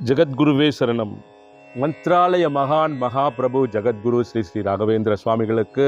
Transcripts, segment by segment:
ஜெகத்குருவே சரணம். மந்த்ராலய மகான் மகாபிரபு ஜெகத்குரு ஸ்ரீ ஸ்ரீ ராகவேந்திர சுவாமிகளுக்கு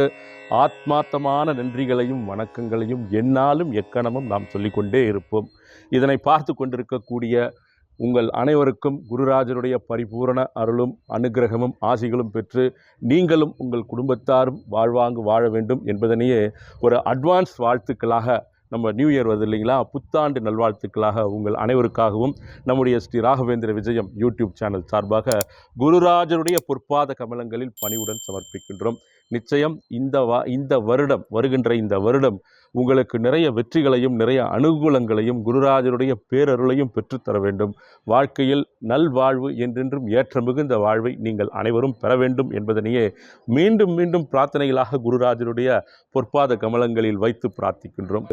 ஆத்மார்த்தமான நன்றிகளையும் வணக்கங்களையும் என்னாலும் எக்கணமும் நாம் சொல்லிக்கொண்டே இருப்போம். இதனை பார்த்து கொண்டிருக்கக்கூடிய உங்கள் அனைவருக்கும் குருராஜருடைய பரிபூரண அருளும் அனுக்கிரகமும் ஆசிகளும் பெற்று நீங்களும் உங்கள் குடும்பத்தாரும் வாழ்வாங்கு வாழ வேண்டும் என்பதனையே ஒரு அட்வான்ஸ் வாழ்த்துக்களாக நம்ம நியூ இயர் வருது இல்லைங்களா? புத்தாண்டு நல்வாழ்த்துக்களாக உங்கள் அனைவருக்காகவும் நம்முடைய ஸ்ரீ ராகவேந்திர விஜயம் யூடியூப் சேனல் சார்பாக குருராஜருடைய பொற்பாத கமலங்களில் பணிவுடன் சமர்ப்பிக்கின்றோம். நிச்சயம் இந்த வா இந்த வருடம் வருகின்ற இந்த வருடம் உங்களுக்கு நிறைய வெற்றிகளையும் நிறைய அனுகூலங்களையும் குருராஜருடைய பேரருளையும் பெற்றுத்தர வேண்டும். வாழ்க்கையில் நல்வாழ்வு என்றென்றும் ஏற்ற மிகுந்த வாழ்வை நீங்கள் அனைவரும் பெற வேண்டும் என்பதனையே மீண்டும் மீண்டும் பிரார்த்தனைகளாக குருராஜருடைய பொற்பாத கமலங்களில் வைத்து பிரார்த்திக்கின்றோம்.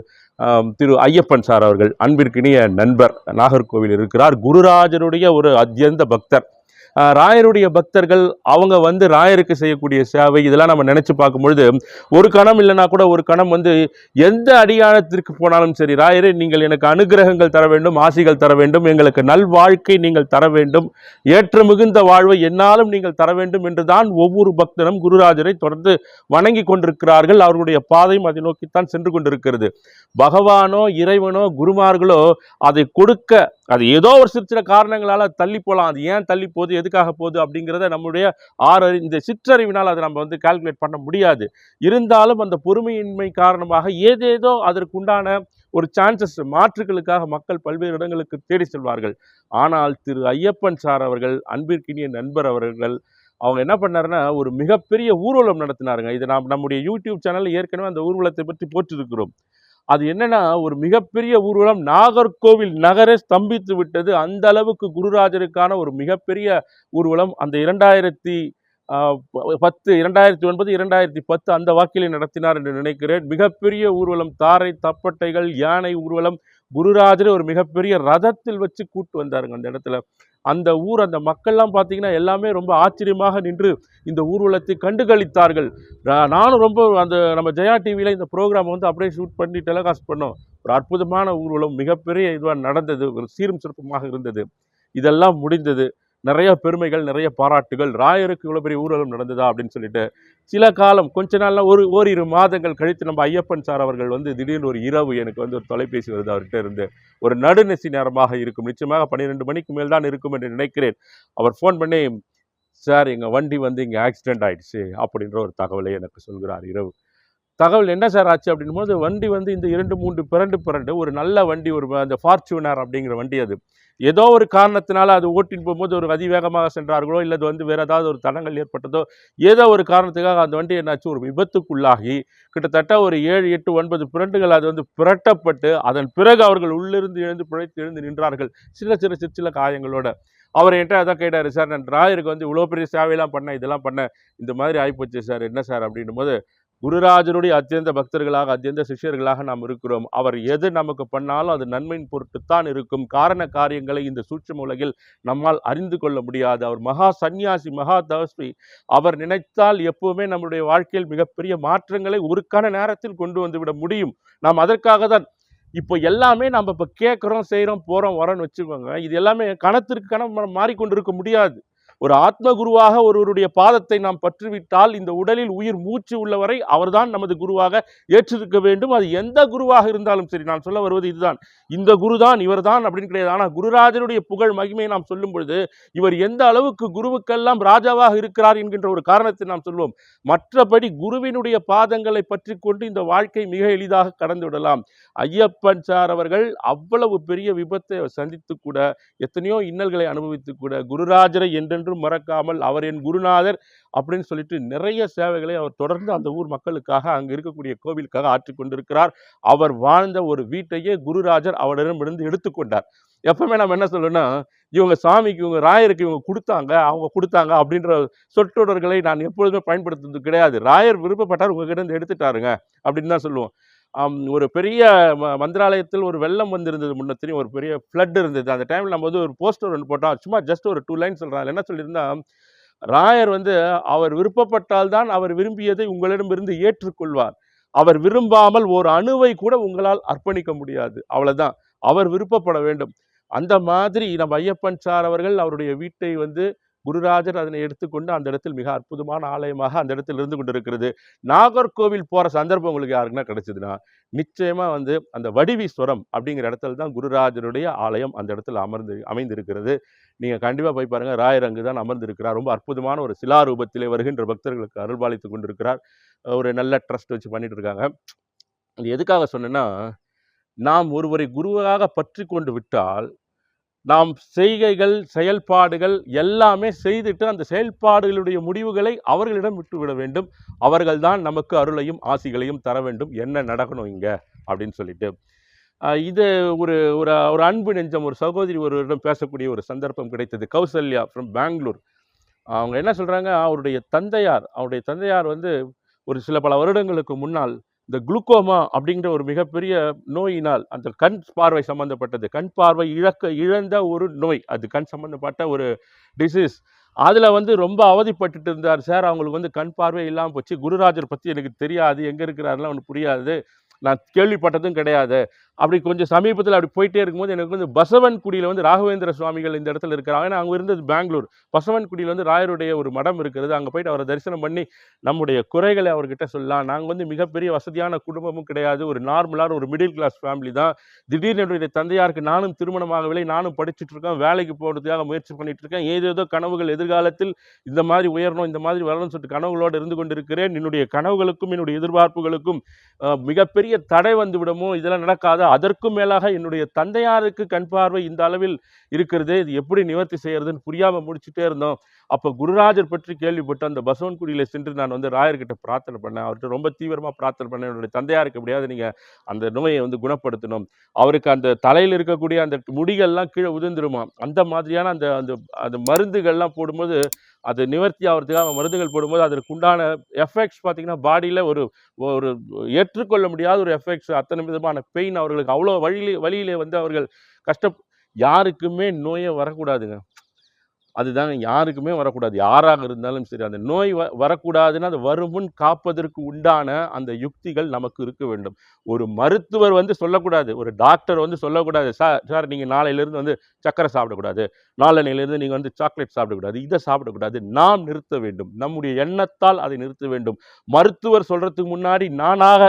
திரு ஐயப்பன் சார் அவர்கள் அன்பிற்கினிய நண்பர் நாகர்கோவில் இருக்கிறார். குருராஜருடைய ஒரு அத்தியந்த பக்தர். ராயருடைய பக்தர்கள் அவங்க வந்து ராயருக்கு செய்யக்கூடிய சேவை இதெல்லாம் நம்ம நினச்சி பார்க்கும்பொழுது ஒரு கணம் இல்லைன்னா கூட ஒரு கணம் வந்து எந்த அடியானத்திற்கு போனாலும் சரி ராயரே நீங்கள் எனக்கு அனுகிரகங்கள் தர வேண்டும் ஆசிகள் தர வேண்டும் எங்களுக்கு நல்வாழ்க்கை நீங்கள் தர வேண்டும் ஏற்ற மிகுந்த வாழ்வை என்னாலும் நீங்கள் தர வேண்டும் என்றுதான் ஒவ்வொரு பக்தனும் குருராஜரை தொடர்ந்து வணங்கி கொண்டிருக்கிறார்கள். அவர்களுடைய பாதையும் அதை நோக்கித்தான் சென்று கொண்டிருக்கிறது. பகவானோ இறைவனோ குருமார்களோ அதை கொடுக்க அது ஏதோ ஒரு சிறு சில காரணங்களால் தள்ளி போகலாம் அது ஏன் தள்ளி போகுது? எதுக்காக போகுது? அப்படிங்கிறத நம்முடைய ஆறு இந்த சிற்றறிவினால் அதை நம்ம வந்து கால்குலேட் பண்ண முடியாது. இருந்தாலும் அந்த பொறுமையின்மை காரணமாக ஏதேதோ அதற்குண்டான ஒரு சான்சஸ் மாற்றுகளுக்காக மக்கள் பல்வேறு இடங்களுக்கு தேடி செல்வார்கள். ஆனால் திரு ஐயப்பன் சார் அவர்கள் அன்பிற்கினிய நண்பர் அவர்கள் அவங்க என்ன பண்ணாருன்னா ஒரு மிகப்பெரிய ஊர்வலம் நடத்தினாருங்க. இது நாம் நம்முடைய யூடியூப் சேனலில் ஏற்கனவே அந்த ஊர்வலத்தை பற்றி போட்டிருக்கிறோம். அது என்னன்னா ஒரு மிகப்பெரிய ஊர்வலம் நாகர்கோவில் நகரே ஸ்தம்பித்து விட்டது. அந்த அளவுக்கு குருராஜருக்கான ஒரு மிகப்பெரிய ஊர்வலம். அந்த இரண்டாயிரத்தி ப- பத்து இரண்டாயிரத்தி ஒன்பது இரண்டாயிரத்தி பத்து அந்த வாக்கிலே நடத்தினார் என்று நினைக்கிறேன். மிகப்பெரிய ஊர்வலம் தாரை தப்பட்டைகள் யானை ஊர்வலம். குருராஜரை ஒரு மிகப்பெரிய ரதத்தில் வச்சு கூட்டு வந்தாருங்க அந்த இடத்துல. அந்த ஊர் அந்த மக்கள்லாம் பார்த்தீங்கன்னா எல்லாமே ரொம்ப ஆச்சரியமாக நின்று இந்த ஊர்வலத்தை கண்டுகளித்தார்கள். நானும் ரொம்ப அந்த நம்ம ஜெயா டிவியில் இந்த ப்ரோக்ராம் வந்து அப்படியே ஷூட் பண்ணி டெலிகாஸ்ட் பண்ணோம். ஒரு அற்புதமான ஊர்வலம் மிகப்பெரிய இதுவாக நடந்தது ஒரு சீரும் சிறப்புமாக இருந்தது. இதெல்லாம் முடிந்தது. நிறைய பெருமைகள் நிறைய பாராட்டுகள் ராயருக்கு இவ்வளோ பெரிய ஊர்வலம் நடந்ததா அப்படின்னு சொல்லிட்டு சில காலம் கொஞ்ச நாள்ல ஒரு ஓரிரு மாதங்கள் கழித்து நம்ம ஐயப்பன் சார் அவர்கள் வந்து திடீர்னு ஒரு இரவு எனக்கு வந்து ஒரு தொலைபேசி வருது அவர்கிட்ட இருந்து. ஒரு நடுநெசி நேரமாக இருக்கும். நிச்சயமாக பன்னிரெண்டு மணிக்கு மேல் தான் இருக்கும் என்று நினைக்கிறேன். அவர் ஃபோன் பண்ணி சார் எங்கள் வண்டி வந்து இங்கே ஆக்சிடென்ட் ஆகிடுச்சு அப்படின்ற ஒரு தகவலை எனக்கு சொல்கிறார் இரவு. தகவல் என்ன சார் ஆச்சு அப்படின்னும் போது வண்டி வந்து இந்த இரண்டு மூன்று பிறண்டு பிறண்டு ஒரு நல்ல வண்டி ஒரு அந்த ஃபார்ச்சூனர் அப்படிங்கிற வண்டி அது. ஏதோ ஒரு காரணத்தினால அது ஓட்டின்னு போகும்போது ஒரு அதிவேகமாக சென்றார்களோ இல்லை அது வந்து வேறு ஏதாவது ஒரு தடங்கள் ஏற்பட்டதோ ஏதோ ஒரு காரணத்துக்காக அந்த வண்டி என்னாச்சு ஒரு விபத்துக்குள்ளாகி கிட்டத்தட்ட ஒரு ஏழு எட்டு ஒன்பது பிறண்டுகள் அது வந்து புரட்டப்பட்டு அதன் பிறகு அவர்கள் உள்ளிருந்து எழுந்து பிழைத்து எழுந்து நின்றார்கள் சில சில சிறு சில காயங்களோட. அவர் என்கிட்ட அதான் கேட்டார் சார் நான் டிராயருக்கு வந்து இவ்வளோ பெரிய சேவையெல்லாம் பண்ணேன் இதெல்லாம் பண்ணேன் இந்த மாதிரி ஆகிப்போச்சு சார் என்ன சார்? அப்படின்னும் போது குருராஜனுடைய அத்தியந்த பக்தர்களாக அத்தியந்த சிஷ்யர்களாக நாம் இருக்கிறோம். அவர் எது நமக்கு பண்ணாலும் அது நன்மையின் பொருட்டுத்தான் இருக்கும். காரண காரியங்களை இந்த சூட்சம் உலகில் நம்மால் அறிந்து கொள்ள முடியாது. அவர் மகா சந்நியாசி மகா தவஸ்வி அவர் நினைத்தால் எப்பவுமே நம்முடைய வாழ்க்கையில் மிகப்பெரிய மாற்றங்களை ஒருக்கான நேரத்தில் கொண்டு வந்து விட முடியும். நாம் அதற்காக தான் இப்போ எல்லாமே நம்ம இப்போ கேட்குறோம் செய்கிறோம் போகிறோம் வரோன்னு வச்சுக்கோங்க. இது எல்லாமே கணத்திற்கு கணம் மாறிக்கொண்டிருக்க முடியாது. ஒரு ஆத்ம குருவாக ஒருவருடைய பாதத்தை நாம் பற்றிவிட்டால் இந்த உடலில் உயிர் மூச்சு உள்ளவரை அவர்தான் நமது குருவாக ஏற்றிருக்க வேண்டும். அது எந்த குருவாக இருந்தாலும் சரி நான் சொல்ல வருவது இதுதான். இந்த குருதான் இவர்தான் அப்படின்னு கிடையாது. ஆனால் குருராஜருடைய புகழ் மகிமையை நாம் சொல்லும் பொழுது இவர் எந்த அளவுக்கு குருவுக்கெல்லாம் ராஜாவாக இருக்கிறார் என்கின்ற ஒரு காரணத்தை நாம் சொல்வோம். மற்றபடி குருவினுடைய பாதங்களை பற்றி கொண்டு இந்த வாழ்க்கை மிக எளிதாக கடந்து விடலாம் ஐயப்பன் சார் அவர்கள் அவ்வளவு பெரிய விபத்தை சந்தித்து கூட எத்தனையோ இன்னல்களை அனுபவித்து கூட குருராஜரை என்றும் மறக்காமல் அவர் என் குருநாதர் அப்படின்னு சொல்லிட்டு நிறைய சேவைகளை அவர் தொடர்ந்து அந்த ஊர் மக்களுக்காக அங்கே இருக்கக்கூடிய கோவிலுக்காக ஆற்றிக்கொண்டிருக்கிறார் அவர் வாழ்ந்த ஒரு வீட்டையே குருராஜர் அவரிடமிருந்து எடுத்துக்கொண்டார் எப்பவுமே நம்ம என்ன சொல்லணும்னா இவங்க சாமிக்கு இவங்க ராயருக்கு இவங்க கொடுத்தாங்க அவங்க கொடுத்தாங்க அப்படின்ற சொற்றொடர்களை நான் எப்பொழுதுமே பயன்படுத்துறது கிடையாது. ராயர் விருப்பப்பட்டார் உங்ககிட்ட இருந்து எடுத்துட்டாருங்க அப்படின்னு தான் சொல்லுவோம். ஒரு பெரிய ம- மந்திராலயத்தில் ஒரு வெள்ளம் வந்திருந்தது முன்ன தெரியும் ஒரு பெரிய ஃப்ளட் இருந்தது. அந்த டைமில் நம்ம வந்து ஒரு போஸ்டர் ஒன்று போட்டோம். சும்மா ஜஸ்ட் ஒரு டூ லைன் சொல்கிறாங்க என்ன சொல்லியிருந்தா ராயர் வந்து அவர் விருப்பப்பட்டால் தான் அவர் விரும்பியதை உங்களிடமிருந்து ஏற்றுக்கொள்வார். அவர் விரும்பாமல் ஒரு அணுவை கூட உங்களால் அர்ப்பணிக்க முடியாது. அவ்வளோதான் அவர் விருப்பப்பட வேண்டும். அந்த மாதிரி நம்ம ஐயப்பன் சார் அவர்கள் அவருடைய வீட்டை வந்து குருராஜர் அதனை எடுத்துக்கொண்டு அந்த இடத்தில் மிக அற்புதமான ஆலயமாக அந்த இடத்தில் இருந்து கொண்டிருக்கிறது. நாகர்கோவில் போகிற சந்தர்ப்பம் உங்களுக்கு யாருக்குன்னா கிடைச்சதுன்னா நிச்சயமாக வந்து அந்த வடிவீஸ்வரம் அப்படிங்கிற இடத்துல தான் குருராஜருடைய ஆலயம் அந்த இடத்துல அமர்ந்து அமைந்திருக்கிறது. நீங்கள் கண்டிப்பாக போய் பாருங்கள் ராயர் அங்கு தான் அமர்ந்திருக்கிறார். ரொம்ப அற்புதமான ஒரு சிலா ரூபத்திலே வருகின்ற பக்தர்களுக்கு அருள்பாலித்து கொண்டிருக்கிறார். ஒரு நல்ல ட்ரஸ்ட் வச்சு பண்ணிட்டு இருக்காங்க. இது எதுக்காக சொன்னேன்னா நாம் ஒருவரை குருவாக பற்றி கொண்டு விட்டால் நாம் செய்கைகள் செயல்பாடுகள் எல்லாமே செய்துட்டு அந்த செயல்பாடுகளுடைய முடிவுகளை அவர்களிடம் விட்டுவிட வேண்டும். அவர்கள்தான் நமக்கு அருளையும் ஆசிகளையும் தர வேண்டும். என்ன நடக்கணும் இங்கே? அப்படின்னு சொல்லிட்டு. இது ஒரு ஒரு ஒரு அன்பு நெஞ்சம் ஒரு சகோதரி ஒருவரிடம் பேசக்கூடிய ஒரு சந்தர்ப்பம் கிடைத்தது. கௌசல்யா ஃப்ரம் பெங்களூர் அவங்க என்ன சொல்கிறாங்க அவருடைய தந்தையார் அவருடைய தந்தையார் வந்து ஒரு சில பல வருடங்களுக்கு முன்னால் இந்த குளுக்கோமா அப்படிங்கிற ஒரு மிகப்பெரிய நோயினால் அந்த கண் பார்வை சம்பந்தப்பட்டது. கண் பார்வை இழக்க இழந்த ஒரு நோய். அது கண் சம்பந்தப்பட்ட ஒரு டிசீஸ் அதில் வந்து ரொம்ப அவதிப்பட்டுட்டு இருந்தார். சார் அவங்களுக்கு வந்து கண் பார்வை இல்லாமல் போச்சு. குருராஜர் பற்றி எனக்கு தெரியாது. எங்கே இருக்கிறாருலாம் அவனுக்கு புரியாது. நான் கேள்விப்பட்டதும் கிடையாது. அப்படி கொஞ்சம் சமீபத்தில் அப்படி போயிட்டே இருக்கும்போது எனக்கு வந்து பசவன்குடியில் வந்து ராகவேந்திர சுவாமிகள் இந்த இடத்துல இருக்கிறாங்க ஏன்னா அங்கே இருந்தது பெங்களூர். பசவன்குடியில் வந்து ராயருடைய ஒரு மடம் இருக்கிறது. அங்கே போயிட்டு அவரை தரிசனம் பண்ணி நம்முடைய குறைகளை அவர்கிட்ட சொல்லலாம். நாங்கள் வந்து மிகப்பெரிய வசதியான குடும்பமும் கிடையாது. ஒரு நார்மலான ஒரு மிடில் கிளாஸ் ஃபேமிலி தான். திடீர்னு என்னுடைய தந்தையாருக்கு நானும் திருமணமாகவில்லை நானும் படிச்சுட்டு இருக்கேன். வேலைக்கு போகிறதுக்காக முயற்சி பண்ணிட்டு இருக்கேன். ஏதேதோ கனவுகள் எதிர்காலத்தில் இந்த மாதிரி உயரணும் இந்த மாதிரி வரணும்னு சொல்லிட்டு கனவுகளோடு இருந்து கொண்டிருக்கிறேன். என்னுடைய கனவுகளுக்கும் என்னுடைய எதிர்பார்ப்புகளுக்கும் மிகப்பெரிய தடை வந்துவிடுமோ இதெல்லாம் நடக்காது? அதற்கும் மேலாக என்னுடைய தந்தையாருக்கு கண் பார்வை இந்த அளவில் இருக்கிறது இது எப்படி நிவர்த்தி செய்கிறதுன்னு புரியாமல் முடிச்சுட்டே இருந்தோம். அப்போ குருராஜர் பற்றி கேள்விப்பட்டு அந்த பசவன்குடியில் சென்று நான் வந்து ராயர்கிட்ட பிரார்த்தனை பண்ணேன். அவர்கிட்ட ரொம்ப தீவிரமாக பிரார்த்தனை பண்ணேன். என்னுடைய தந்தையாருக்கு எப்படியாவது நீங்கள் அந்த நோயை வந்து குணப்படுத்தணும். அவருக்கு அந்த தலையில் இருக்கக்கூடிய அந்த முடிகள்லாம் கீழே உதிர்ந்துருமா? அந்த மாதிரியான அந்த அந்த அந்த மருந்துகள்லாம் போடும்போது அது நிவர்த்தி ஆகிறதுக்காக மருந்துகள் போடும்போது அதற்கு உண்டான எஃபெக்ட்ஸ் பார்த்தீங்கன்னா பாடியில் ஒரு ஒரு ஏற்றுக்கொள்ள முடியாத ஒரு எஃபெக்ட்ஸ் அத்தனை விதமான பெயின் அவர்களுக்கு அவ்வளோ வழியிலே வழியிலே வந்து அவர்கள் கஷ்ட யாருக்குமே நோயே வரக்கூடாதுங்க. அதுதாங்க யாருக்குமே வரக்கூடாது. யாராக இருந்தாலும் சரி அந்த நோய் வ வரக்கூடாதுன்னா அது வருமுன் காப்பதற்கு உண்டான அந்த யுக்திகள் நமக்கு இருக்க வேண்டும். ஒரு மருத்துவர் வந்து சொல்லக்கூடாது ஒரு டாக்டர் வந்து சொல்லக்கூடாது சார் சார் நீங்கள் நாளையிலேருந்து வந்து சக்கரை சாப்பிடக்கூடாது நாளனையிலேருந்து நீங்கள் வந்து சாக்லேட் சாப்பிடக்கூடாது இதை சாப்பிடக்கூடாது நாம் நிறுத்த வேண்டும். நம்முடைய எண்ணத்தால் அதை நிறுத்த வேண்டும். மருத்துவர் சொல்கிறதுக்கு முன்னாடி நானாக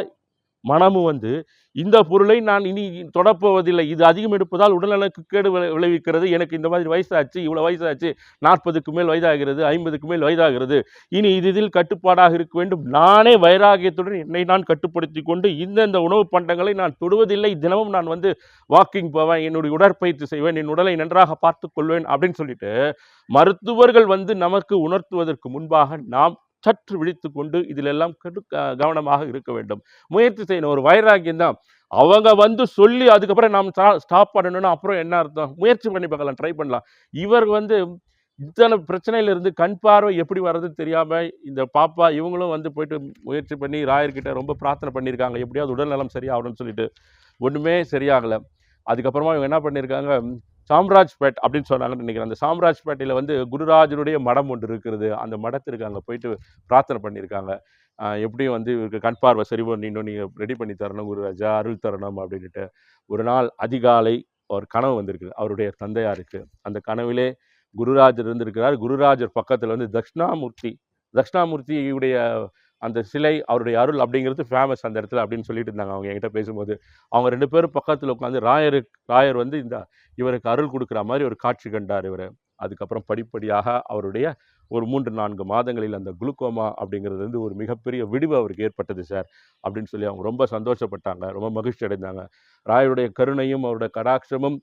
மனமும் வந்து இந்த பொருளை நான் இனி தொடப்போவதில்லை. இது அதிகம் எடுப்பதால் உடல்நலக்கு கேடு விளைவிக்கிறது. எனக்கு இந்த மாதிரி வயசாச்சு இவ்வளோ வயசாச்சு நாற்பதுக்கு மேல் வயதாகிறது ஐம்பதுக்கு மேல் வயதாகிறது. இனி இது இதில் கட்டுப்பாடாக இருக்க வேண்டும். நானே வைராகியத்துடன் என்னை நான் கட்டுப்படுத்தி கொண்டு இந்தந்த உணவு பண்டங்களை நான் தொடுவதில்லை. தினமும் நான் வந்து வாக்கிங் போவேன். என்னுடைய உடற்பயிற்சி செய்வேன். என் உடலை நன்றாக பார்த்துக்கொள்வேன் அப்படின்னு சொல்லிட்டு மருத்துவர்கள் வந்து நமக்கு உணர்த்துவதற்கு முன்பாக நாம் சற்று விழித்து கொண்டு இதிலெல்லாம் க- கவனமாக இருக்க வேண்டும். முயற்சி செய்யணும். ஒரு வைராக்கியம் தான். அவங்க வந்து சொல்லி அதுக்கப்புறம் நாம் ஸ்டாப் பண்ணணும்னா அப்புறம் என்ன அர்த்தம்? முயற்சி பண்ணி பார்க்கலாம். ட்ரை பண்ணலாம். இவர் வந்து இத்தனை பிரச்சனையிலிருந்து கண் பார்வை எப்படி வர்றதுன்னு தெரியாமல் இந்த பாப்பா இவங்களும் வந்து போயிட்டு முயற்சி பண்ணி ராயர்கிட்ட ரொம்ப பிரார்த்தனை பண்ணியிருக்காங்க. எப்படியாவது உடல்நலம் சரியாகணும்னு சொல்லிட்டு. ஒன்றுமே சரியாகலை. அதுக்கப்புறமா இவங்க என்ன பண்ணியிருக்காங்க? சாம்ராஜ்பேட் அப்படின்னு சொன்னாங்கன்னு நினைக்கிறேன். அந்த சாம்ராஜ்பேட்டையில் வந்து குருராஜருடைய மடம் ஒன்று இருக்கிறது அந்த மடத்திற்கு அங்கே போயிட்டு பிரார்த்தனை பண்ணியிருக்காங்க. எப்படியும் வந்து இவருக்கு கண் பார்வை சரி பண்ணிடணும் நீங்கள் ரெடி பண்ணி தரணும் குருராஜா. அருள் தரணும் அப்படின்ட்டு ஒரு நாள் அதிகாலை ஒரு கனவு வந்திருக்கு அவருடைய தந்தையாருக்கு. அந்த கனவிலே குருராஜர் இருந்திருக்கிறார். குருராஜர் பக்கத்தில் வந்து தட்சிணாமூர்த்தி தட்சிணாமூர்த்தியுடைய அந்த சிலை அவருடைய அருள் அப்படிங்கிறது ஃபேமஸ் அந்த இடத்துல அப்படின்னு சொல்லிட்டு இருந்தாங்க. அவங்க என்கிட்ட பேசும்போது அவங்க ரெண்டு பேரும் பக்கத்தில் உட்காந்து ராயரு ராயர் வந்து இந்த இவருக்கு அருள் கொடுக்குற மாதிரி ஒரு காட்சி கண்டார் இவர். அதுக்கப்புறம் படிப்படியாக அவருடைய ஒரு மூன்று நான்கு மாதங்களில் அந்த குளுக்கோமா அப்படிங்கிறது வந்து ஒரு மிகப்பெரிய விடிவு அவருக்கு ஏற்பட்டது சார் அப்படின்னு சொல்லி அவங்க ரொம்ப சந்தோஷப்பட்டாங்க. ரொம்ப மகிழ்ச்சி அடைந்தாங்க. ராயருடைய கருணையும் அவருடைய கடாட்சமும்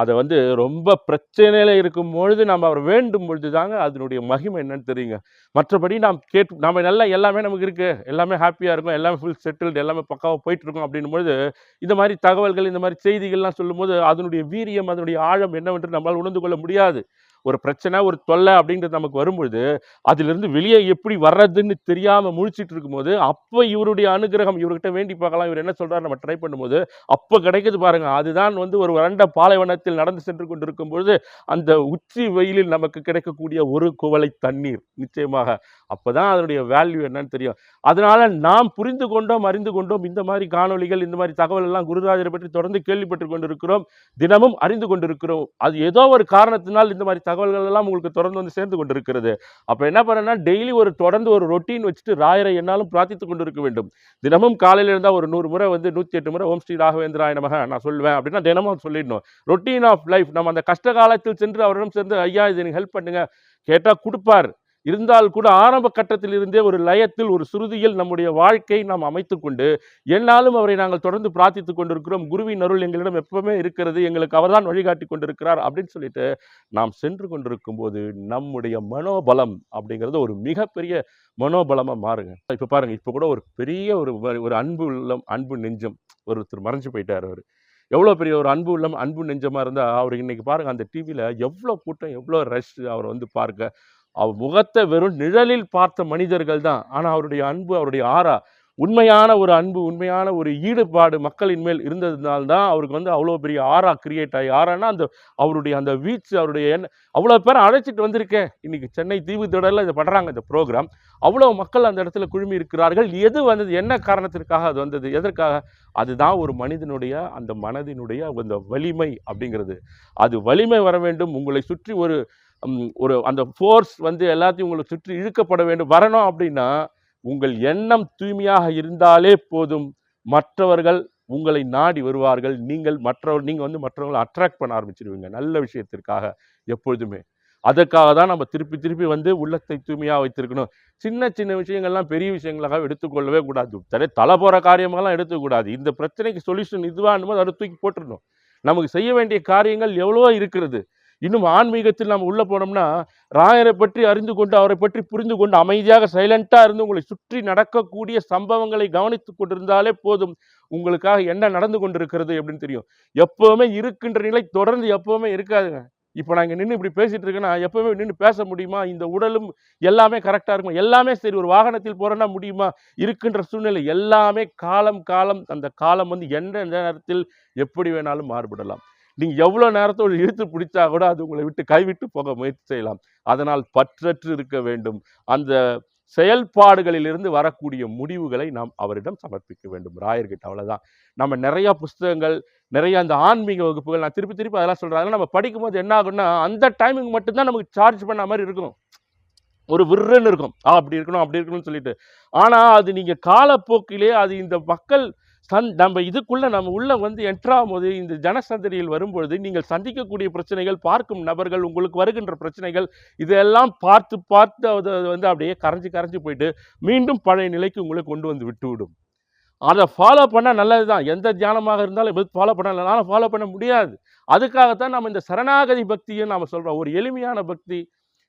அதை வந்து ரொம்ப பிரச்சனையில் இருக்கும் பொழுது நம்ம அவர் வேண்டும் பொழுது தாங்க அதனுடைய மகிமை என்னன்னு தெரியுங்க. மற்றபடி நாம் கேட்டு நம்ம நல்லா எல்லாமே நமக்கு இருக்குது எல்லாமே ஹாப்பியாக இருக்கும். எல்லாமே ஃபுல் செட்டில்டு எல்லாமே பக்காவாக போயிட்டுருக்கோம் அப்படின்னும் பொழுது இந்த மாதிரி தகவல்கள் இந்த மாதிரி செய்திகள்லாம் சொல்லும்போது அதனுடைய வீரியம் அதனுடைய ஆழம் என்னவென்று நம்மளால் உணர்ந்து கொள்ள முடியாது. ஒரு பிரச்சனை ஒரு தொல்லை அப்படின்றது நமக்கு வரும்பொழுது அதிலிருந்து வெளியே எப்படி வர்றதுன்னு தெரியாமல் முழிச்சிட்டு இருக்கும்போது அப்போ இவருடைய அனுகிரகம் இவர்கிட்ட வேண்டி பார்க்கலாம் இவர் என்ன சொல்கிறார் நம்ம ட்ரை பண்ணும்போது அப்போ கிடைக்குது பாருங்க. அதுதான் வந்து ஒரு வறண்ட பாலைவனத்தில் நடந்து சென்று கொண்டிருக்கும் பொழுது அந்த உச்சி வெயிலில் நமக்கு கிடைக்கக்கூடிய ஒரு குவளை தண்ணீர் நிச்சயமாக. அப்போ தான் அதனுடைய வேல்யூ என்னன்னு தெரியும். அதனால் நாம் புரிந்து கொண்டோம் அறிந்து கொண்டோம் இந்த மாதிரி காணொளிகள் இந்த மாதிரி தகவல் எல்லாம் குருராஜரை பற்றி தொடர்ந்து கேள்விப்பட்டு கொண்டிருக்கிறோம் தினமும் அறிந்து கொண்டிருக்கிறோம். அது ஏதோ ஒரு காரணத்தினால் இந்த மாதிரி தகவல்கள் எல்லாம் உங்களுக்கு தொடர்ந்து வந்து சேர்ந்து கொண்டிருக்கிறது. அப்போ என்ன பண்ணனா டெய்லி ஒரு தொடர்ந்து ஒரு ரொட்டீன் வச்சுட்டு ராயரை என்னாலும் பிரார்த்தித்து கொண்டிருக்க வேண்டும். தினமும் காலையில இருந்தால் ஒரு நூறு முறை வந்து நூற்றி எட்டு முறை ஓம் ஸ்ரீ ராகவேந்திராய நமக நான் சொல்லுவேன் அப்படின்னா தினமும் சொல்லிடணும். ரொட்டீன் ஆஃப் லைஃப் நம்ம அந்த கஷ்ட காலத்தில் சென்று அவரிடம் சேர்ந்து ஐயா இது எனக்கு ஹெல்ப் பண்ணுங்க. கேட்டால் கொடுப்பார். இருந்தால் கூட ஆரம்ப கட்டத்தில் இருந்தே ஒரு லயத்தில் ஒரு சுருதியில் நம்முடைய வாழ்க்கை நாம் அமைத்துக்கொண்டு என்னாலும் அவரை நாங்கள் தொடர்ந்து பிரார்த்தித்துக் கொண்டிருக்கிறோம். குருவின் அருள் எங்களிடம் எப்பவுமே இருக்கிறது. எங்களுக்கு அவர்தான் வழிகாட்டி கொண்டிருக்கிறார் அப்படின்னு சொல்லிட்டு நாம் சென்று கொண்டிருக்கும் போது நம்முடைய மனோபலம் அப்படிங்கிறது ஒரு மிகப்பெரிய மனோபலமாக மாறுங்க. இப்போ பாருங்கள் இப்போ கூட ஒரு பெரிய ஒரு ஒரு அன்பு உள்ளம் அன்பு நெஞ்சம் ஒருத்தர் மறைஞ்சு போயிட்டார் அவர். எவ்வளோ பெரிய ஒரு அன்பு உள்ளம் அன்பு நெஞ்சமாக இருந்தால் அவர் இன்றைக்கி பாருங்கள் அந்த டிவியில் எவ்வளோ கூட்டம் எவ்வளோ ரஷ் அவரை வந்து பார்க்க அவர் முகத்தை வெறும் நிழலில் பார்த்த மனிதர்கள் தான் ஆனால் அவருடைய அன்பு அவருடைய ஆறா உண்மையான ஒரு அன்பு உண்மையான ஒரு ஈடுபாடு மக்களின் மேல் இருந்ததுனால்தான் அவருக்கு வந்து அவ்வளோ பெரிய ஆறா கிரியேட் ஆகி ஆறானா அந்த அவருடைய அந்த வீச்சு அவருடைய எண் அவ்வளோ பேரை அழைச்சிட்டு வந்திருக்கேன். இன்னைக்கு சென்னை தீவு திடலில் இதை பண்ணுறாங்க இந்த ப்ரோக்ராம் அவ்வளோ மக்கள் அந்த இடத்துல குழுமி இருக்கிறார்கள். எது வந்தது? என்ன காரணத்திற்காக அது வந்தது? எதற்காக? அதுதான் ஒரு மனிதனுடைய அந்த மனதினுடைய அந்த வலிமை அப்படிங்கிறது. அது வலிமை வர வேண்டும். உங்களை சுற்றி ஒரு ஒரு அந்த ஃபோர்ஸ் வந்து எல்லாத்தையும் உங்களை சுற்றி இழுக்கப்பட வேண்டும். வரணும் அப்படின்னா உங்கள் எண்ணம் தூய்மையாக இருந்தாலே போதும். மற்றவர்கள் உங்களை நாடி வருவார்கள். நீங்கள் மற்றவர் நீங்கள் வந்து மற்றவங்களை அட்ராக்ட் பண்ண ஆரம்பிச்சிருவீங்க. நல்ல விஷயத்திற்காக எப்பொழுதுமே. அதற்காக தான் நம்ம திருப்பி திருப்பி வந்து உள்ளத்தை தூய்மையாக வைத்திருக்கணும். சின்ன சின்ன விஷயங்கள்லாம் பெரிய விஷயங்களாக எடுத்துக்கொள்ளவே கூடாது. தலை தலை போகிற காரியமெல்லாம் எடுத்துக்கூடாது இந்த பிரச்சனைக்கு சொல்யூஷன் இதுவானும் போது அதை தூக்கி போட்டுடணும் நமக்கு செய்ய வேண்டிய காரியங்கள் எவ்வளவோ இருக்கிறது. இன்னும் ஆன்மீகத்தில் நாம் உள்ளே போனோம்னா ராயரை பற்றி அறிந்து கொண்டு அவரை பற்றி புரிந்து கொண்டு அமைதியாக சைலண்ட்டாக இருந்து உங்களை சுற்றி நடக்கக்கூடிய சம்பவங்களை கவனித்து கொண்டிருந்தாலே போதும். உங்களுக்காக என்ன நடந்து கொண்டிருக்கிறது அப்படின்னு தெரியும். எப்போவுமே இருக்கின்ற நிலை தொடர்ந்து எப்போவுமே இருக்காதுங்க. இப்போ நான் இங்கே நின்று இப்படி பேசிட்டு இருக்கேன்னா எப்பவுமே நின்று பேச முடியுமா? இந்த உடலும் எல்லாமே கரெக்டாக இருக்கும்? எல்லாமே சரி ஒரு வாகனத்தில் போகிறேன்னா முடியுமா? இருக்கின்ற சூழ்நிலை எல்லாமே காலம் காலம் அந்த காலம் வந்து எந்த நேரத்தில் எப்படி வேணாலும் மாறுபடலாம். நீங்க எவ்வளவு நேரத்தோடு இழுத்து பிடிச்சா கூட அது உங்களை விட்டு கைவிட்டு போக முயற்சி செய்யலாம். அதனால் பற்றற்று இருக்க வேண்டும். அந்த செயல்பாடுகளிலிருந்து வரக்கூடிய முடிவுகளை நாம் அவரிடம் சமர்ப்பிக்க வேண்டும். ராயர்கிட்ட அவ்வளவுதான். நம்ம நிறைய புஸ்தகங்கள் நிறைய அந்த ஆன்மீக வகுப்புகள் நான் திருப்பி திருப்பி அதெல்லாம் சொல்றேன். அதெல்லாம் நம்ம படிக்கும்போது என்ன ஆகும்னா அந்த டைமிங் மட்டும்தான் நமக்கு சார்ஜ் பண்ண மாதிரி இருக்கும். ஒரு விருன்னு இருக்கும். ஆ அப்படி இருக்கணும் அப்படி இருக்கணும்னு சொல்லிட்டு. ஆனா அது நீங்க காலப்போக்கிலே அது இந்த மக்கள் சந் நம்ம இதுக்குள்ளே நம்ம உள்ளே வந்து என்ட்ராகும்போது இந்த ஜனசந்ததியில் வரும்பொழுது நீங்கள் சந்திக்கக்கூடிய பிரச்சனைகள் பார்க்கும் நபர்கள் உங்களுக்கு வருகின்ற பிரச்சனைகள் இதெல்லாம் பார்த்து பார்த்து அது வந்து அப்படியே கரைஞ்சி கரைஞ்சு போயிட்டு மீண்டும் பழைய நிலைக்கு உங்களை கொண்டு வந்து விட்டுவிடும். அதை ஃபாலோ பண்ணால் நல்லது தான் எந்த தியானமாக இருந்தாலும் ஃபாலோ பண்ணலாம் ஃபாலோ பண்ண முடியாது. அதுக்காகத்தான் நம்ம இந்த சரணாகதி பக்தியை நாம் சொல்கிறோம் ஒரு எளிமையான பக்தி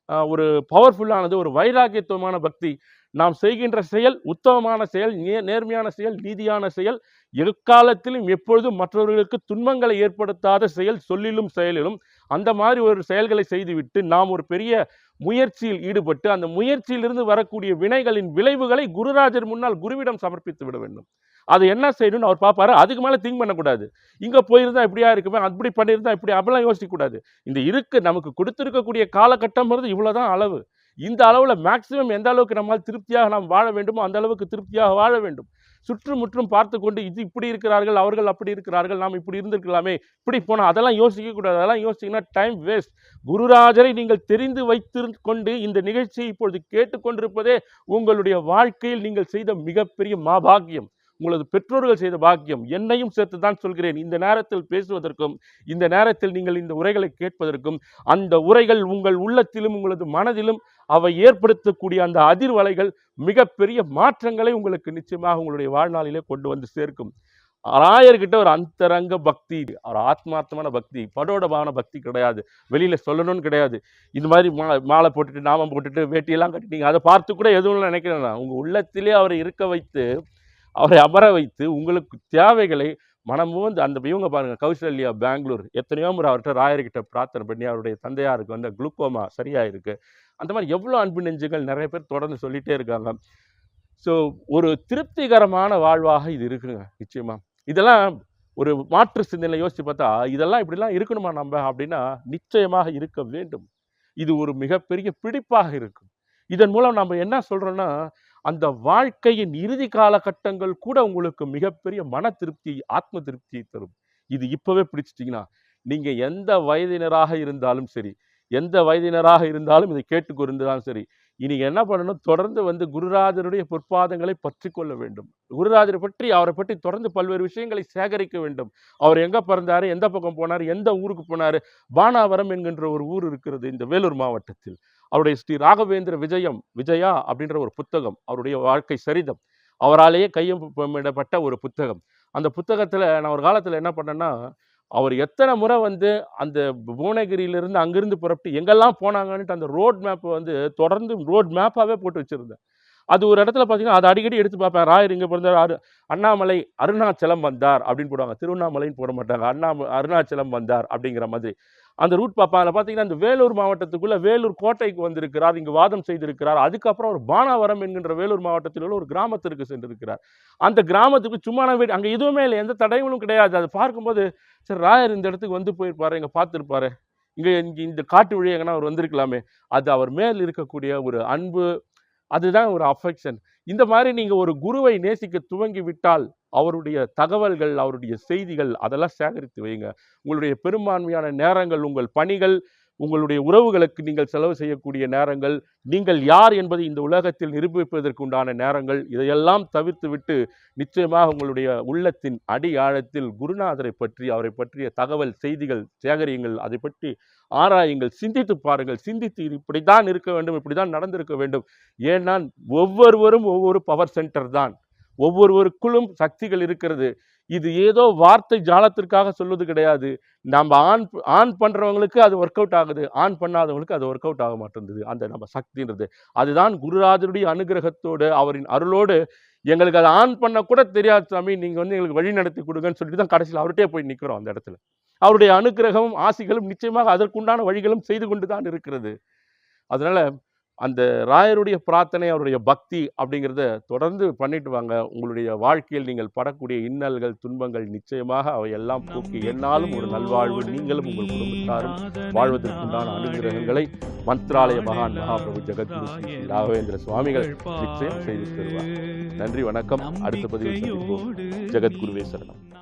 ஒரு பவர்ஃபுல்லானது ஒரு வைராக்கியத்துவமான பக்தி. நாம் செய்கின்ற செயல் உத்தமமான செயல் நே நேர்மையான செயல் நீதியான செயல். எக்காலத்திலும் எப்பொழுதும் மற்றவர்களுக்கு துன்பங்களை ஏற்படுத்தாத செயல் சொல்லிலும் செயலிலும். அந்த மாதிரி ஒரு செயல்களை செய்துவிட்டு நாம் ஒரு பெரிய முயற்சியில் ஈடுபட்டு அந்த முயற்சியிலிருந்து வரக்கூடிய வினைகளின் விளைவுகளை குருராஜர் முன்னால் குருவிடம் சமர்ப்பித்து விட வேண்டும். அது என்ன செய்யணும்னு அவர் பார்ப்பாரு. அதுக்கு மேலே திங்க் பண்ணக்கூடாது. இங்கே போயிருந்தா இப்படியா இருக்குமே அப்படி பண்ணியிருந்தா இப்படி அப்படிலாம் யோசிக்கக்கூடாது. இந்த இருக்கு நமக்கு கொடுத்துருக்கக்கூடிய காலகட்டம்ங்கிறது இவ்வளவுதான் அளவு. இந்த அளவில் மேக்சிமம் எந்த அளவுக்கு நம்மால் திருப்தியாக நாம் வாழ வேண்டுமோ அந்த அளவுக்கு திருப்தியாக வாழ வேண்டும். சுற்றுமுற்றும் பார்த்து கொண்டு இது இப்படி இருக்கிறார்கள் அவர்கள் அப்படி இருக்கிறார்கள் நாம் இப்படி இருந்திருக்கலாமே இப்படி போனால் அதெல்லாம் யோசிக்கக்கூடாது. அதெல்லாம் யோசிச்சிங்கன்னா டைம் வேஸ்ட் குருராஜரை நீங்கள் தெரிந்து வைத்திருந்து கொண்டு இந்த நிகழ்ச்சியை இப்பொழுது கேட்டுக்கொண்டிருப்பதே உங்களுடைய வாழ்க்கையில் நீங்கள் செய்த மிகப்பெரிய மாபாகியம் உங்களது பெற்றோர்கள் செய்த பாக்கியம் என்னையும் சேர்த்து தான் சொல்கிறேன். இந்த நேரத்தில் பேசுவதற்கும் இந்த நேரத்தில் நீங்கள் இந்த உரைகளை கேட்பதற்கும் அந்த உரைகள் உங்கள் உள்ளத்திலும் உங்களது மனதிலும் அவை ஏற்படுத்தக்கூடிய அந்த அதிர்வலைகள் மிகப்பெரிய மாற்றங்களை உங்களுக்கு நிச்சயமாக உங்களுடைய வாழ்நாளிலே கொண்டு வந்து சேர்க்கும். ராயர்கிட்ட ஒரு அந்தரங்க பக்தி ஒரு ஆத்மார்த்தமான பக்தி படோடமான பக்தி கிடையாது. வெளியில் சொல்லணும்னு கிடையாது. இந்த மாதிரி மா மாலை போட்டுட்டு நாமம் போட்டுட்டு வேட்டியெல்லாம் கட்டிட்டீங்க. அதை பார்த்து கூட எதுவும் நினைக்கிறேன் உங்கள் உள்ளத்திலே அவரை இருக்க வைத்து அவரை அமர வைத்து உங்களுக்கு தேவைகளை மனமும் வந்து அந்த இவங்க பாருங்கள் கௌசல்யா பெங்களூர் எத்தனையோ முறை அவர்கிட்ட ராயர்கிட்ட பிரார்த்தனை பண்ணி அவருடைய தந்தையாருக்கு வந்து குளுக்கோமா சரியாக இருக்குது அந்த மாதிரி எவ்வளோ அன்பு நெஞ்சுகள் நிறைய பேர் தொடர்ந்து சொல்லிகிட்டே இருக்காங்க. ஸோ ஒரு திருப்திகரமான வாழ்வாக இது இருக்குங்க நிச்சயமாக இதெல்லாம் ஒரு மாற்று சிந்தனை யோசித்து பார்த்தா இதெல்லாம் இப்படிலாம் இருக்கணுமா நம்ம அப்படின்னா நிச்சயமாக இருக்க வேண்டும். இது ஒரு மிகப்பெரிய பிடிப்பாக இருக்கும். இதன் மூலம் நம்ம என்ன சொல்கிறோன்னா அந்த வாழ்க்கையின் இறுதி காலகட்டங்கள் கூட உங்களுக்கு மிகப்பெரிய மன திருப்தி ஆத்ம திருப்தியை தரும். இது இப்போவே பிடிச்சிட்டிங்கன்னா நீங்கள் எந்த வயதினராக இருந்தாலும் சரி எந்த வயதினராக இருந்தாலும் இதை கேட்டுக்கொண்டிருந்தாலும் சரி இனி என்ன பண்ணணும்? தொடர்ந்து வந்து குருராஜருடைய பொற்பாதங்களை பற்றி கொள்ள வேண்டும். குருராஜரை பற்றி அவரை பற்றி தொடர்ந்து பல்வேறு விஷயங்களை சேகரிக்க வேண்டும். அவர் எங்கே பிறந்தார்? எந்த பக்கம் போனார்? எந்த ஊருக்கு போனார்? பானாவரம் என்கின்ற ஒரு ஊர் இருக்கிறது இந்த வேலூர் மாவட்டத்தில். அவருடைய ஸ்ரீ ராகவேந்திர விஜயம் விஜயா அப்படின்ற ஒரு புத்தகம் அவருடைய வாழ்க்கை சரிதம் அவராலேயே கையொப்பமிடப்பட்ட ஒரு புத்தகம். அந்த புத்தகத்தில் நான் ஒரு காலத்தில் என்ன பண்ணேன்னா அவர் எத்தனை முறை வந்து அந்த புவனகிரியிலிருந்து அங்கிருந்து புறப்பட்டு எங்கெல்லாம் போனாங்கன்ட்டு அந்த ரோட் மேப்பை வந்து தொடர்ந்து ரோட் மேப்பாகவே போட்டு வச்சிருந்தேன். அது ஒரு இடத்துல பார்த்தீங்கன்னா அதை அடிக்கடி எடுத்து பார்ப்பேன். ராயர் இங்கே பிறந்தார் அரு அண்ணாமலை அருணாச்சலம் வந்தார் அப்படின்னு போடுவாங்க. திருவண்ணாமலைன்னு போட மாட்டாங்க. அண்ணா அருணாச்சலம் வந்தார் அப்படிங்கிற மாதிரி. அந்த ரூட் பார்ப்பேன் அதில் பார்த்தீங்கன்னா அந்த வேலூர் மாவட்டத்துக்குள்ளே வேலூர் கோட்டைக்கு வந்திருக்கிறார் இங்கு வாதம் செய்திருக்கிறார். அதுக்கப்புறம் ஒரு பானாவரம் என்கின்ற வேலூர் மாவட்டத்தில் உள்ள ஒரு கிராமத்திற்கு சென்றிருக்கிறார். அந்த கிராமத்துக்கு சும்மா வீடு அங்கே எதுவுமே இல்லை எந்த தடைகளும் கிடையாது. அதை பார்க்கும்போது சரி ராயர் இந்த இடத்துக்கு வந்து போயிருப்பாரு இங்கே பார்த்துருப்பாரு. இங்கே இங்கே இந்த காட்டு வழி எங்கன்னா அவர் வந்திருக்கலாமே. அது அவர் மேல் இருக்கக்கூடிய ஒரு அன்பு அதுதான் ஒரு அஃபெக்ஷன் இந்த மாதிரி நீங்கள் ஒரு குருவை நேசிக்க துவங்கி விட்டால் அவருடைய தகவல்கள் அவருடைய செய்திகள் அதெல்லாம் சேகரித்து வைங்க உங்களுடைய பெரும்பான்மையான நேரங்கள் உங்கள் பணிகள் உங்களுடைய உறவுகளுக்கு நீங்கள் செலவு செய்யக்கூடிய நேரங்கள் நீங்கள் யார் என்பதை இந்த உலகத்தில் நிரூபிப்பதற்கு உண்டான நேரங்கள் இதையெல்லாம் தவிர்த்துவிட்டு நிச்சயமாக உங்களுடைய உள்ளத்தின் அடி ஆழத்தில் குருநாதரை பற்றி அவரை பற்றிய தகவல் செய்திகள் சேகரியுங்கள். அதை பற்றி ஆராயுங்கள் சிந்தித்து பாருங்கள். சிந்தித்து இது இப்படித்தான் இருக்க வேண்டும் இப்படிதான் நடந்திருக்க வேண்டும். ஏன்னா ஒவ்வொருவரும் ஒவ்வொரு பவர் சென்டர் தான். ஒவ்வொருவருக்குள்ளும் சக்திகள் இருக்கிறது. இது ஏதோ வார்த்தை ஜாலத்திற்காக சொல்வது கிடையாது. நம்ம ஆன் ஆன் பண்ணுறவங்களுக்கு அது ஒர்க் அவுட் ஆகுது. ஆன் பண்ணாதவங்களுக்கு அது ஒர்க் அவுட் ஆக மாட்டேங்குது அந்த நம்ம சக்தின்றது. அதுதான் குருராஜருடைய அனுகிரகத்தோடு அவரின் அருளோடு எங்களுக்கு அதை ஆன் பண்ண கூட தெரியாது சாமி. நீங்கள் வந்து எங்களுக்கு வழி நடத்தி கொடுங்கன்னு சொல்லிட்டு தான் கடைசியில் அவர்கிட்டே போய் நிற்கிறோம் அந்த இடத்துல. அவருடைய அனுகிரகமும் ஆசிகளும் நிச்சயமாக அதற்குண்டான வழிகளும் செய்து கொண்டு தான் இருக்கிறது. அதனால் அந்த ராயருடைய பிரார்த்தனை அவருடைய பக்தி அப்படிங்கிறத தொடர்ந்து பண்ணிட்டு வாங்க. உங்களுடைய வாழ்க்கையில் நீங்கள் படக்கூடிய இன்னல்கள் துன்பங்கள் நிச்சயமாக அவை எல்லாம் போக்கி என்னாலும் ஒரு நல்வாழ்வு நீங்களும் உங்கள் குடும்பத்தாரும் வாழ்வதற்குண்டான அனுகிரகங்களை மந்த்ராலய மகான் மகாபிரபு ஜெகத்குரு ராகவேந்திர சுவாமிகள் நிச்சயம் செய்து தருவார். நன்றி வணக்கம். அடுத்த பதிவில் சந்திப்போம். ஜெகத்குருவே சரணம்.